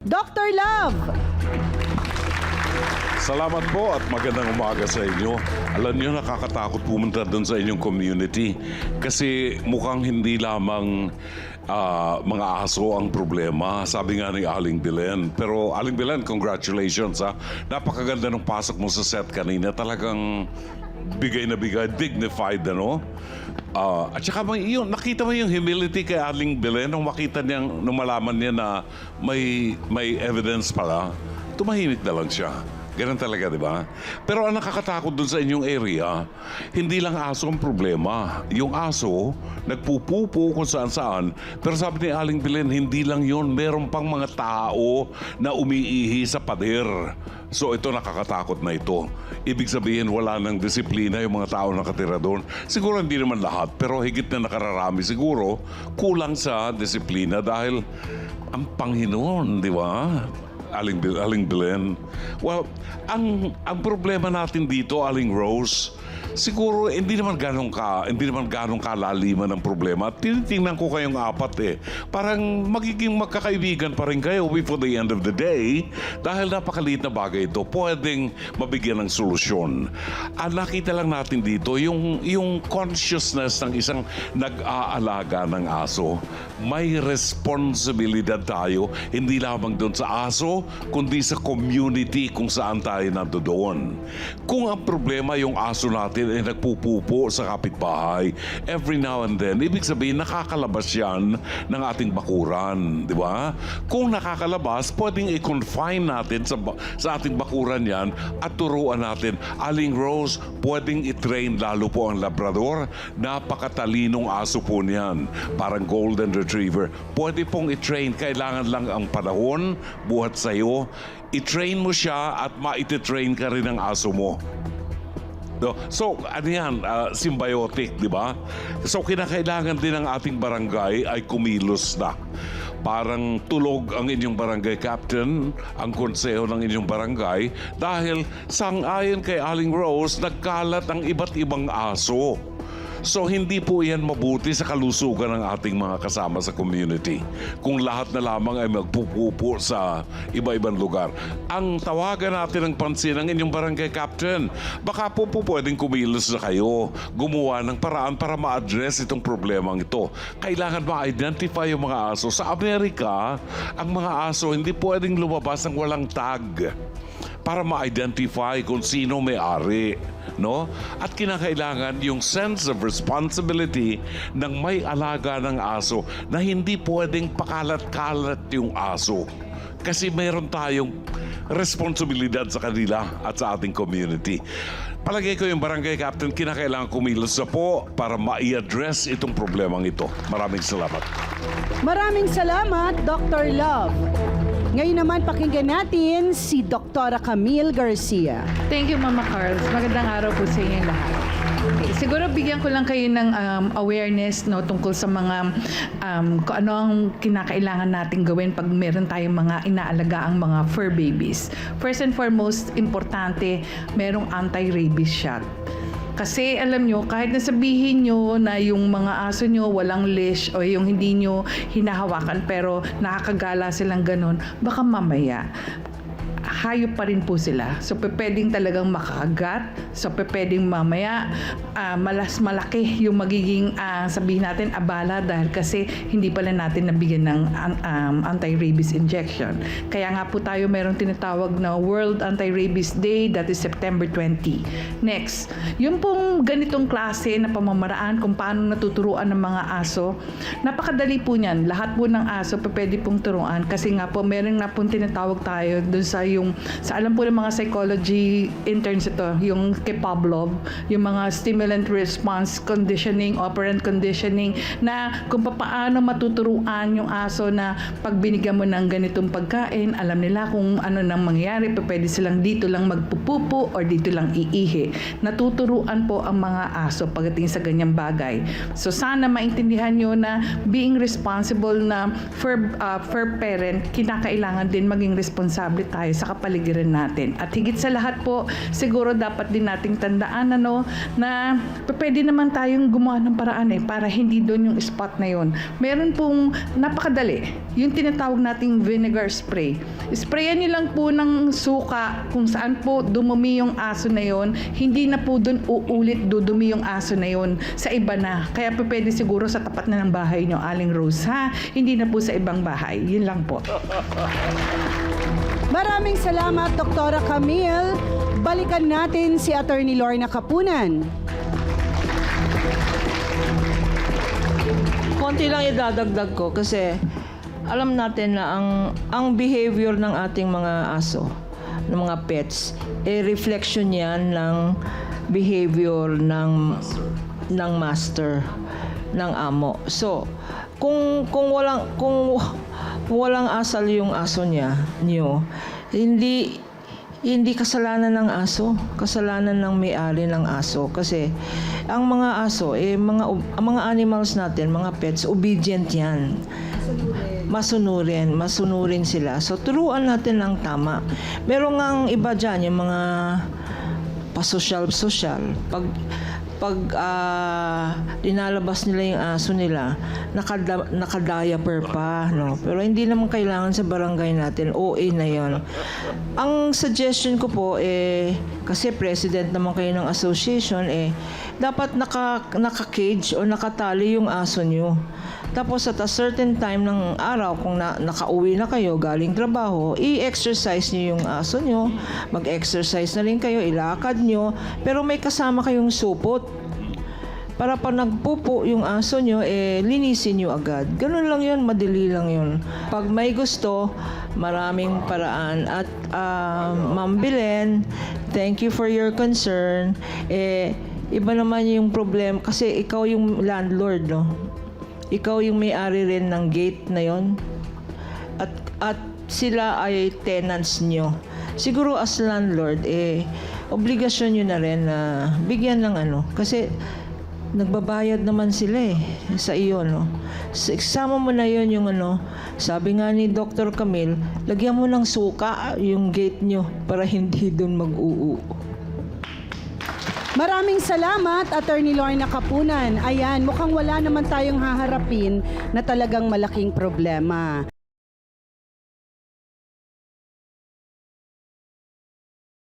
Dr. Love! Salamat po at magandang umaga sa inyo. Alam niyo, nakakatakot pumunta doon sa inyong community kasi mukhang hindi lamang ah, mga aso ang problema. Sabi nga ni Aling Belen. Pero Aling Belen, congratulations ha. Napakaganda ng pasok mo sa set kanina. Talagang bigay na bigay, dignified ano. Ah, at saka may, yun, nakita mo yung humility kay Aling Belen nung makita niyang, nung malaman niya na may, may evidence pala. Tumahimik na lang siya. Ganun talaga, di ba? Pero ang nakakatakot dun sa inyong area, hindi lang aso ang problema. Yung aso, nagpupupo kung saan-saan. Pero sabi ni Aling Belen, hindi lang yon Meron pang mga tao na umiihi sa pader. So ito nakakatakot na ito. Ibig sabihin wala nang disiplina yung mga tao nakatira doon. Siguro hindi naman lahat, pero higit na nakararami siguro kulang sa disiplina dahil ang Panginoon, di ba? Aling, Aling Belen. Well, ang ang problema natin dito, Aling Rose, siguro hindi naman ganong ka, hindi naman ganong kalaliman ang problema. Tinitingnan ko kayong apat eh. Parang magiging magkakaibigan pa rin kayo before the end of the day dahil napakaliit na bagay ito. Pwedeng mabigyan ng solusyon. Ang nakita lang natin dito, yung, yung consciousness ng isang nag-aalaga ng aso. May responsibilidad tayo, hindi lamang doon sa aso, kundi sa community kung saan tayo nandoon. Kung ang problema yung aso natin ay nagpupupo sa kapitbahay, every now and then, ibig sabihin nakakalabas yan ng ating bakuran, di ba? Kung nakakalabas, pwedeng i-confine natin sa, sa ating bakuran yan at turuan natin. Aling Rose, pwedeng i-train lalo po ang Labrador. Napakatalinong aso po niyan. Parang Golden Retriever. Pwede pong i-train. Kailangan lang ang panahon, buhat sa'yo. I-train mo siya at ma-train ka rin ng aso mo. No? So, ano yan, ah, symbiotic, di ba? So, kinakailangan din ng ating barangay ay kumilos na. Parang tulog ang inyong barangay captain, ang konseho ng inyong barangay, dahil sang-ayon kay Aling Rose, nagkalat ang iba't ibang aso. So hindi po yan mabuti sa kalusugan ng ating mga kasama sa community. Kung lahat na lamang ay magpupupo sa iba-ibang lugar. Ang tawagan natin ng pansin ng inyong barangay captain, baka po po pwedeng kumilos na kayo, gumawa ng paraan para ma-address itong problemang ito. Kailangan ma-identify yung mga aso. Sa Amerika, ang mga aso hindi pwedeng lumabas ng walang tag para ma-identify kung sino may-ari, no? At kinakailangan yung sense of responsibility ng may alaga ng aso na hindi pwedeng pakalat-kalat yung aso. Kasi meron tayong responsibilidad sa kanila at sa ating community. Palagay ko yung barangay captain, kinakailangan kumilos na po para ma-address itong problemang ito. Maraming salamat. Maraming salamat, Dr. Love. Ngayon naman pakinggan natin si Dr. Camille Garcia. Thank you, Mama Carls. Magandang araw po sa inyong lahat. Okay, siguro bigyan ko lang kayo ng um, awareness no, tungkol sa mga um, kung ano ang kinakailangan natin gawin pag meron tayong mga inaalaga ang mga fur babies. First and foremost, importante, merong anti-rabies shot. Kasi alam nyo, kahit nasabihin nyo na yung mga aso nyo walang leash o yung hindi nyo hinahawakan pero nakakagala silang ganun, baka mamaya hayop pa rin po sila. So, pwedeng talagang makakagat. So, pwedeng mamaya ah, malas malaki yung magiging ah, sabihin natin abala dahil kasi hindi pala natin nabigyan ng um, anti-rabies injection. Kaya nga po tayo meron tinatawag na World Anti-Rabies Day that is September 20. Next, yung pong ganitong klase na pamamaraan kung paano natuturuan ng mga aso, napakadali po niyan. Lahat po ng aso pwede pong turuan kasi nga po meron nga pong tinatawag tayo dun sa yung sa alam po ng mga psychology interns ito, yung kay Pavlov, yung mga stimulant response conditioning, operant conditioning na kung paano matuturuan yung aso na pag binigyan mo ng ganitong pagkain, alam nila kung ano nang mangyayari, pa pwede silang dito lang magpupupo or dito lang iihi. Natuturuan po ang mga aso pagdating sa ganyang bagay. So sana maintindihan nyo na being responsible na for, uh, for parent, kinakailangan din maging responsable tayo sa kapaligiran natin. At higit sa lahat po, siguro dapat din nating tandaan ano, na pwede naman tayong gumawa ng paraan eh, para hindi doon yung spot na yun. Meron pong napakadali, yung tinatawag nating vinegar spray. Sprayan niyo lang po ng suka kung saan po dumumi yung aso na yon, hindi na po doon uulit dudumi yung aso na yon sa iba na. Kaya pwede siguro sa tapat na ng bahay nyo, Aling Rose, ha? Hindi na po sa ibang bahay. Yun lang po. Maraming salamat, Doktora Camille. Balikan natin si Attorney Lorna Kapunan. konti lang idadagdag ko kasi alam natin na ang ang behavior ng ating mga aso, ng mga pets, eh reflection yan ng behavior ng ng master, ng amo. So, kung kung walang kung walang asal yung aso niya, niyo, hindi hindi kasalanan ng aso, kasalanan ng may-ari ng aso kasi ang mga aso eh mga ang mga animals natin, mga pets, obedient 'yan. Masunurin, masunurin sila. So turuan natin ng tama. Meron ngang iba diyan yung mga pasosyal-sosyal. Pag pag ah, dinalabas nila yung aso nila, nakada, nakadiaper pa, no? Pero hindi naman kailangan sa barangay natin, OA na yon. Ang suggestion ko po, eh, kasi president naman kayo ng association, eh, dapat naka, naka-cage o nakatali yung aso nyo. Tapos at a certain time ng araw, kung na, nakauwi na kayo galing trabaho, i-exercise nyo yung aso nyo, mag-exercise na rin kayo, ilakad nyo, pero may kasama kayong supot. Para pag nagpupo yung aso nyo, eh, linisin nyo agad. Ganun lang yun, madali lang yun. Pag may gusto, maraming paraan. At uh, Ma'am Belen, thank you for your concern. Eh, iba naman yung problem kasi ikaw yung landlord, no? Ikaw yung may-ari rin ng gate na yon at at sila ay tenants nyo. Siguro as landlord, eh, obligasyon nyo na rin na bigyan ng ano. Kasi nagbabayad naman sila eh sa iyo, no? S- Isama mo na yon yung ano, sabi nga ni Dr. Camille, lagyan mo ng suka yung gate nyo para hindi doon mag-uu. Maraming salamat, Attorney Lorna Kapunan. Ayan, mukhang wala naman tayong haharapin na talagang malaking problema.